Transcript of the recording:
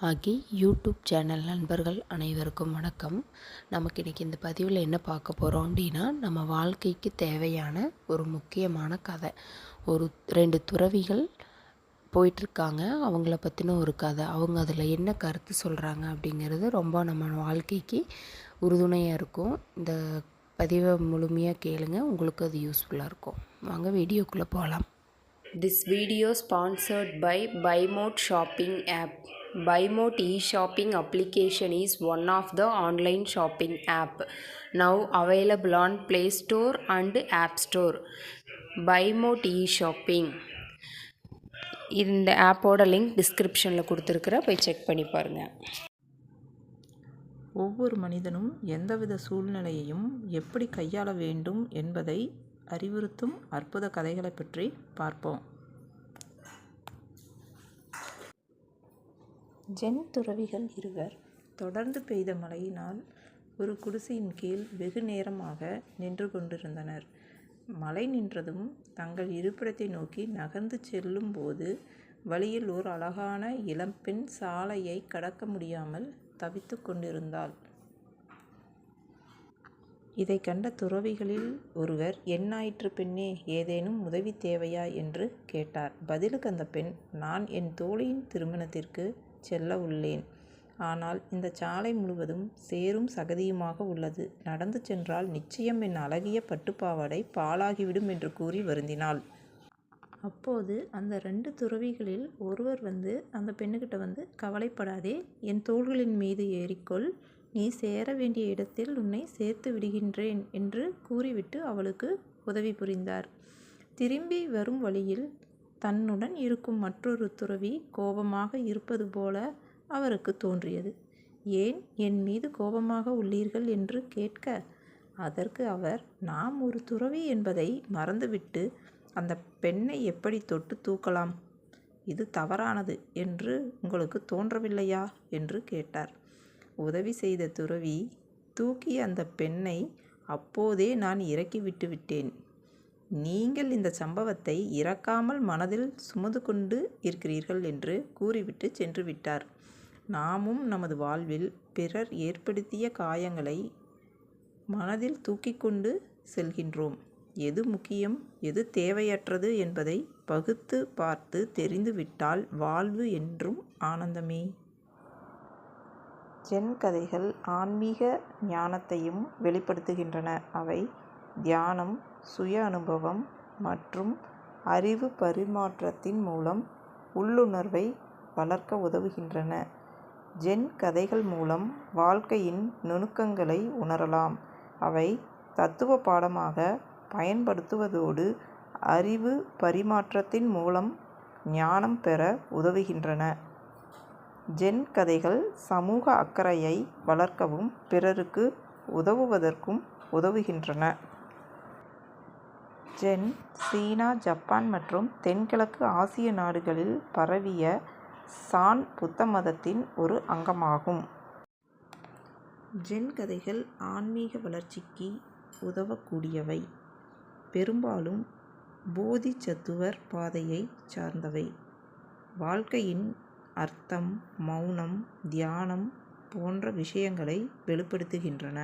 ஆகி YouTube channel நண்பர்கள் அனைவருக்கும் வணக்கம். நமக்கு இன்றைக்கி இந்த பதிவில் என்ன பார்க்க போகிறோம் அப்படின்னா நம்ம வாழ்க்கைக்கு தேவையான ஒரு முக்கியமான கதை. ஒரு ரெண்டு துறவிகள் போயிட்டுருக்காங்க. அவங்கள பற்றின ஒரு கதை. அவங்க அதில் என்ன கருத்து சொல்கிறாங்க அப்படிங்கிறது ரொம்ப நம்ம வாழ்க்கைக்கு உறுதுணையாக இருக்கும். இந்த பதிவை முழுமையாக கேளுங்க. உங்களுக்கு அது யூஸ்ஃபுல்லாக இருக்கும். வாங்க வீடியோக்குள்ளே போகலாம் this video sponsored by Bymot shopping app Bymot e shopping application is one of the online shopping app now available on Play Store and App Store Bymot e shopping இந்த ஆப்போட லிங்க் டிஸ்கிரிப்ஷனில் கொடுத்துருக்குற போய் செக் பண்ணி பாருங்கள் ஒவ்வொரு மனிதனும் எந்தவித சூழ்நிலையையும் எப்படி கையாள வேண்டும் என்பதை அறிவுறுத்தும் அற்புத கதைகளை பற்றி பார்ப்போம். ஜென் துறவிகள் இருவர் தொடர்ந்து பெய்த மழையினால் ஒரு குடிசையின் கீழ் வெகு நேரமாக நின்று கொண்டிருந்தனர். மழை நின்றதும் தங்கள் இருப்பிடத்தை நோக்கி நகர்ந்து செல்லும் போது வழியில் ஓர் அழகான இளம்பெண் சாலையை கடக்க முடியாமல் தவித்து கொண்டிருந்தாள். இதை கண்ட துறவிகளில் ஒருவர் என்னாயிற்று பெண்ணே ஏதேனும் உதவி தேவையா என்று கேட்டார். பதிலுக்கு அந்த பெண் நான் என் தோழியின் திருமணத்திற்கு செல்ல உள்ளேன். ஆனால் இந்த சாலை முழுவதும் சேரும் சகதியுமாக உள்ளது. நடந்து சென்றால் நிச்சயம் என் அழகிய பட்டுப்பாவாடை பாழாகிவிடும் என்று கூறி வருந்தினாள். அப்போது அந்த ரெண்டு துறவிகளில் ஒருவர் வந்து அந்த பெண்ணுக்கிட்ட வந்து கவலைப்படாதே என் தோள்களின் மீது ஏறிக்கொள். நீ சேர வேண்டிய இடத்தில் உன்னை சேர்த்து விடுகின்றேன் என்று கூறிவிட்டு அவளுக்கு உதவி புரிந்தார். திரும்பி வரும் வழியில் தன்னுடன் இருக்கும் மற்றொரு துறவி கோபமாக இருப்பது போல அவருக்கு தோன்றியது. ஏன் என் மீது கோபமாக உள்ளீர்கள் என்று கேட்க? அதற்கு அவர் நாம் ஒரு துறவி என்பதை மறந்துவிட்டு அந்த பெண்ணை எப்படி தொட்டு தூக்கலாம்? இது தவறானது என்று உங்களுக்கு தோன்றவில்லையா? என்று கேட்டார். உதவி செய்த துறவி தூக்கி அந்த பெண்ணை அப்போதே நான் இறக்கி விட்டு விட்டேன். நீங்கள் இந்த சம்பவத்தை இறக்காமல் மனதில் சுமந்து கொண்டு இருக்கிறீர்கள் என்று கூறிவிட்டு சென்று விட்டார். நாமும் நமது வாழ்வில் பிறர் ஏற்படுத்திய காயங்களை மனதில் தூக்கி கொண்டு செல்கின்றோம். எது முக்கியம் எது தேவையற்றது என்பதை பகுத்து பார்த்து தெரிந்துவிட்டால் வாழ்வு என்றும் ஆனந்தமே. ஜென் கதைகள் ஆன்மீக ஞானத்தையும் வெளிப்படுத்துகின்றன. அவை தியானம் சுய அனுபவம் மற்றும் அறிவு பரிமாற்றத்தின் மூலம் உள்ளுணர்வை வளர்க்க உதவுகின்றன. ஜென் கதைகள் மூலம் வாழ்க்கையின் நுணுக்கங்களை உணரலாம். அவை தத்துவ பாடமாக பயன்படுத்துவதோடு அறிவு பரிமாற்றத்தின் மூலம் ஞானம் பெற உதவுகின்றன. ஜென் கதைகள் சமூக அக்கறையை வளர்க்கவும் பிறருக்கு உதவுவதற்கும் உதவுகின்றன. ஜென் சீனா ஜப்பான் மற்றும் தென்கிழக்கு ஆசிய நாடுகளில் பரவிய சான் புத்த மதத்தின் ஒரு அங்கமாகும். ஜென் கதைகள் ஆன்மீக வளர்ச்சிக்கு உதவக்கூடியவை. பெரும்பாலும் போதிச்சத்துவர் பாதையை சார்ந்தவை. வாழ்க்கையின் அர்த்தம் மௌனம் தியானம் போன்ற விஷயங்களை வெளிப்படுத்துகின்றன.